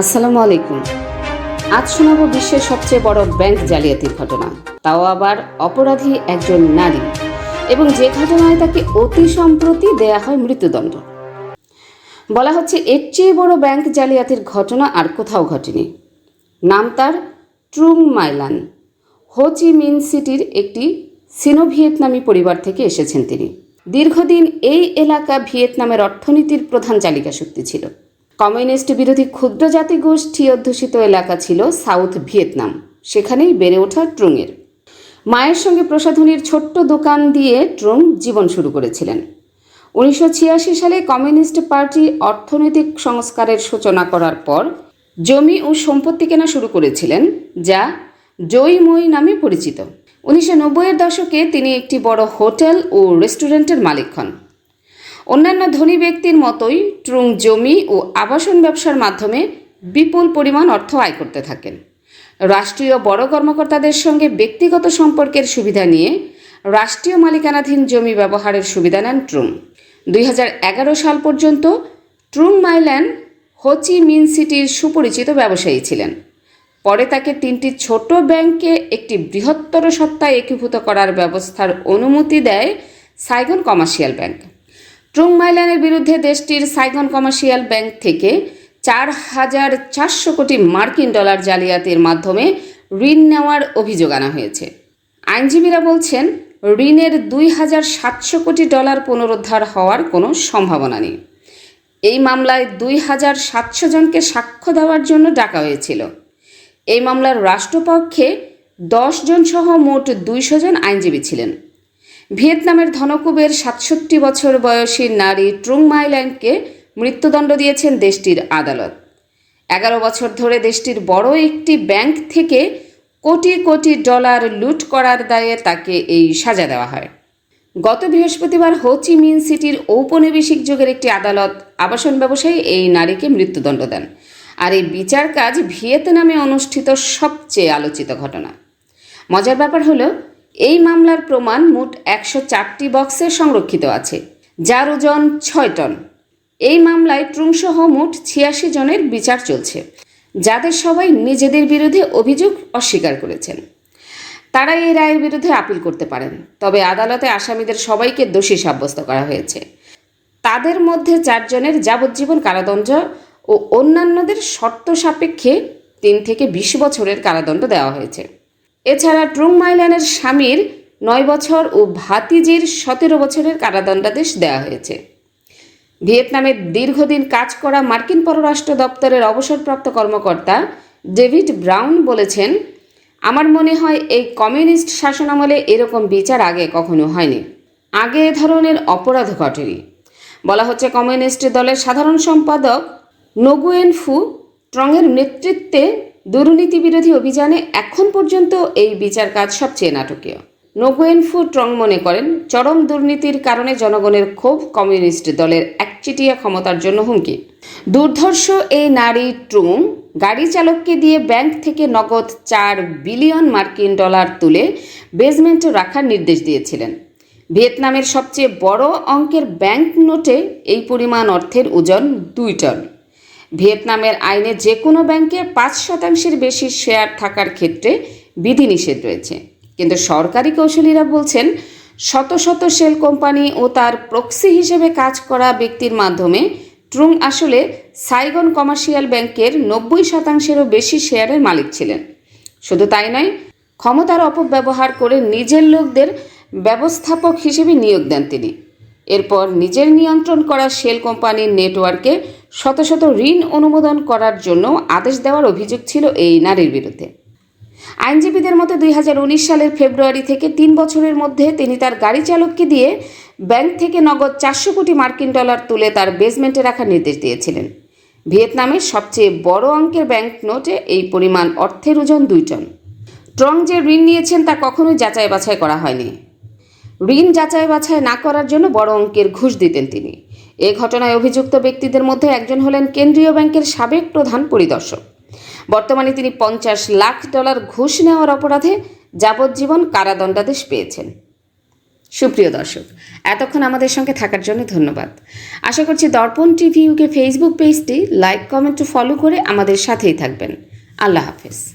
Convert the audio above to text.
আসসালামু আলাইকুম। আজ শোনাব বিশ্বের সবচেয়ে বড় ব্যাংক জালিয়াতির ঘটনা। তাও আবার অপরাধী একজন নারী এবং যে ঘটনায় তাকে অতি সম্প্রতি দেয়া হয় মৃত্যুদণ্ড। বলা হচ্ছে, এর চেয়ে বড় ব্যাংক জালিয়াতির ঘটনা আর কোথাও ঘটেনি। নাম তার ট্রুং মাইলান। হো চি মিন সিটির একটি সিনো ভিয়েতনামি পরিবার থেকে এসেছেন তিনি। দীর্ঘদিন এই এলাকা ভিয়েতনামের অর্থনীতির প্রধান চালিকা শক্তি ছিল। কমিউনিস্ট বিরোধী ক্ষুদ্র জাতি গোষ্ঠী অধ্যুষিত এলাকা ছিল সাউথ ভিয়েতনাম। সেখানেই বেড়ে ওঠা ট্রুংয়ের। মায়ের সঙ্গে প্রসাধনীর ছোট্ট দোকান দিয়ে ট্রুং জীবন শুরু করেছিলেন। উনিশশো ছিয়াশি সালে কমিউনিস্ট পার্টি অর্থনৈতিক সংস্কারের সূচনা করার পর জমি ও সম্পত্তি কেনা শুরু করেছিলেন, যা জই মই নামে পরিচিত। উনিশশো নব্বইয়ের দশকে তিনি একটি বড় হোটেল ও রেস্টুরেন্টের মালিক হন। অন্যান্য ধনী ব্যক্তির মতোই ট্রুং জমি ও আবাসন ব্যবসার মাধ্যমে বিপুল পরিমাণ অর্থ আয় করতে থাকেন। রাষ্ট্রীয় বড় কর্মকর্তাদের সঙ্গে ব্যক্তিগত সম্পর্কের সুবিধা নিয়ে রাষ্ট্রীয় মালিকানাধীন জমি ব্যবহারের সুবিধা নেন ট্রুং। দুই হাজার এগারো সাল পর্যন্ত ট্রুং মাইল্যান্ড হোচি মিন সিটির সুপরিচিত ব্যবসায়ী ছিলেন। পরে তাকে তিনটি ছোট ব্যাংকে একটি বৃহত্তর সত্তায় একীভূত করার ব্যবস্থার অনুমতি দেয় সাইগন কমার্শিয়াল ব্যাংক। ট্রুং মাইল্যান্ডের বিরুদ্ধে দেশটির সাইগন কমার্শিয়াল ব্যাংক থেকে চার হাজার চারশো কোটি মার্কিন ডলার জালিয়াতির মাধ্যমে ঋণ নেওয়ার অভিযোগ আনা হয়েছে। আইনজীবীরা বলছেন, ঋণের দুই হাজার সাতশো কোটি ডলার পুনরুদ্ধার হওয়ার কোনো সম্ভাবনা নেই। এই মামলায় দুই হাজার সাতশো জনকে সাক্ষ্য দেওয়ার জন্য ডাকা হয়েছিল। এই মামলার রাষ্ট্রপক্ষে দশ জন সহ মোট দুইশো জন আইনজীবী ছিলেন। ভিয়েতনামের ধনকুবের সাতষট্টি বছর বয়সী নারী ট্রুং মাইল্যান্ডকে মৃত্যুদণ্ড দিয়েছেন দেশটির আদালত। এগারো বছর ধরে দেশটির বড় একটি ব্যাংক থেকে কোটি কোটি ডলার লুট করার দায়ে তাকে এই সাজা দেওয়া হয়। গত বৃহস্পতিবার হো চি মিন সিটির ঔপনিবেশিক যুগের একটি আদালত আবাসন ব্যবসায়ী এই নারীকে মৃত্যুদণ্ড দেন আর এই বিচার কাজ ভিয়েতনামে অনুষ্ঠিত সবচেয়ে আলোচিত ঘটনা। মজার ব্যাপার হলো এই মামলার প্রমাণ মোট একশো চারটি বক্সে সংরক্ষিত আছে, যার ওজন ছয় টন। এই মামলায় ট্রুংসহ মোট ছিয়াশি জনের বিচার চলছে, যাদের সবাই নিজেদের বিরুদ্ধে অভিযোগ অস্বীকার করেছেন। তারা এই রায়ের বিরুদ্ধে আপিল করতে পারেন, তবে আদালতে আসামিদের সবাইকে দোষী সাব্যস্ত করা হয়েছে। তাদের মধ্যে চারজনের যাবজ্জীবন কারাদণ্ড ও অন্যান্যদের শর্ত সাপেক্ষে তিন থেকে বিশ বছরের কারাদণ্ড দেওয়া হয়েছে। এছাড়া ট্রুং মাইল্যানের স্বামীর নয় বছর ও ভাতিজির সতেরো বছরের কারাদণ্ডাদেশ দেওয়া হয়েছে। ভিয়েতনামে দীর্ঘদিন কাজ করা মার্কিন পররাষ্ট্র দপ্তরের অবসরপ্রাপ্ত কর্মকর্তা ডেভিড ব্রাউন বলেছেন, আমার মনে হয় এই কমিউনিস্ট শাসনামলে এরকম বিচার আগে কখনো হয়নি। আগে এ ধরনের অপরাধ ঘটেনি। বলা হচ্ছে, কমিউনিস্ট দলের সাধারণ সম্পাদক নগুয়েন ফু ট্রংয়ের নেতৃত্বে দুর্নীতি বিরোধী অভিযানে এখন পর্যন্ত এই বিচার কাজ সবচেয়ে নাটকীয়। নগুয়েন ফু ট্রং মনে করেন, চরম দুর্নীতির কারণে জনগণের ক্ষোভ কমিউনিস্ট দলের একচিটিয়া ক্ষমতার জন্য হুমকি। দুর্ধর্ষ এই নারী ট্রুং গাড়ি চালককে দিয়ে ব্যাংক থেকে নগদ চার বিলিয়ন মার্কিন ডলার তুলে বেসমেন্টে রাখার নির্দেশ দিয়েছিলেন। ভিয়েতনামের সবচেয়ে বড় অঙ্কের ব্যাংক নোটে এই পরিমাণ অর্থের ওজন দুই টন। ভিয়েতনামের আইনে যে কোনো ব্যাংকে পাঁচ শতাংশের বেশি শেয়ার থাকার ক্ষেত্রে বিধিনিষেধ রয়েছে। কিন্তু সরকারি কৌশলীরা বলছেন, শত শত শেল কোম্পানি ও তার প্রক্সি হিসেবে কাজ করা ব্যক্তির মাধ্যমে ট্রুং আসলে সাইগন কমার্শিয়াল ব্যাংকের নব্বই শতাংশেরও বেশি শেয়ারের মালিক ছিলেন। শুধু তাই নয়, ক্ষমতার অপব্যবহার করে নিজের লোকদের ব্যবস্থাপক হিসেবে নিয়োগ দেন তিনি। এরপর নিজের নিয়ন্ত্রণ করা শেল কোম্পানির নেটওয়ার্কে শত শত ঋণ অনুমোদন করার জন্য আদেশ দেওয়ার অভিযোগ ছিল এই নারীর বিরুদ্ধে। আইনজীবীদের মতে দুই হাজার উনিশ সালের ফেব্রুয়ারি থেকে তিন বছরের মধ্যে তিনি তার গাড়ি চালককে দিয়ে ব্যাংক থেকে নগদ চারশো কোটি মার্কিন ডলার তুলে তার বেসমেন্টে রাখার নির্দেশ দিয়েছিলেন। ভিয়েতনামের সবচেয়ে বড় অঙ্কের ব্যাংক নোটে এই পরিমাণ অর্থের ওজন দুই টন ট্রং যে ঋণ নিয়েছেন তা কখনোই যাচাই বাছাই করা হয়নি। ঋণ যাচাই বাছাই না করার জন্য বড় অঙ্কের ঘুষ দিতেন তিনি। এ ঘটনায় অভিযুক্ত ব্যক্তিদের মধ্যে একজন হলেন কেন্দ্রীয় ব্যাংকের সাবেক প্রধান পরিদর্শক। বর্তমানে তিনি পঞ্চাশ লাখ ডলার ঘুষ নেওয়ার অপরাধে যাবজ্জীবন কারাদণ্ডাদেশ পেয়েছেন। সুপ্রিয় দর্শক, এতক্ষণ আমাদের সঙ্গে থাকার জন্য ধন্যবাদ। আশা করছি দর্পণ টিভি ইউকে ফেসবুক পেজটি লাইক, কমেন্ট, ফলো করে আমাদের সাথেই থাকবেন। আল্লাহ হাফেজ।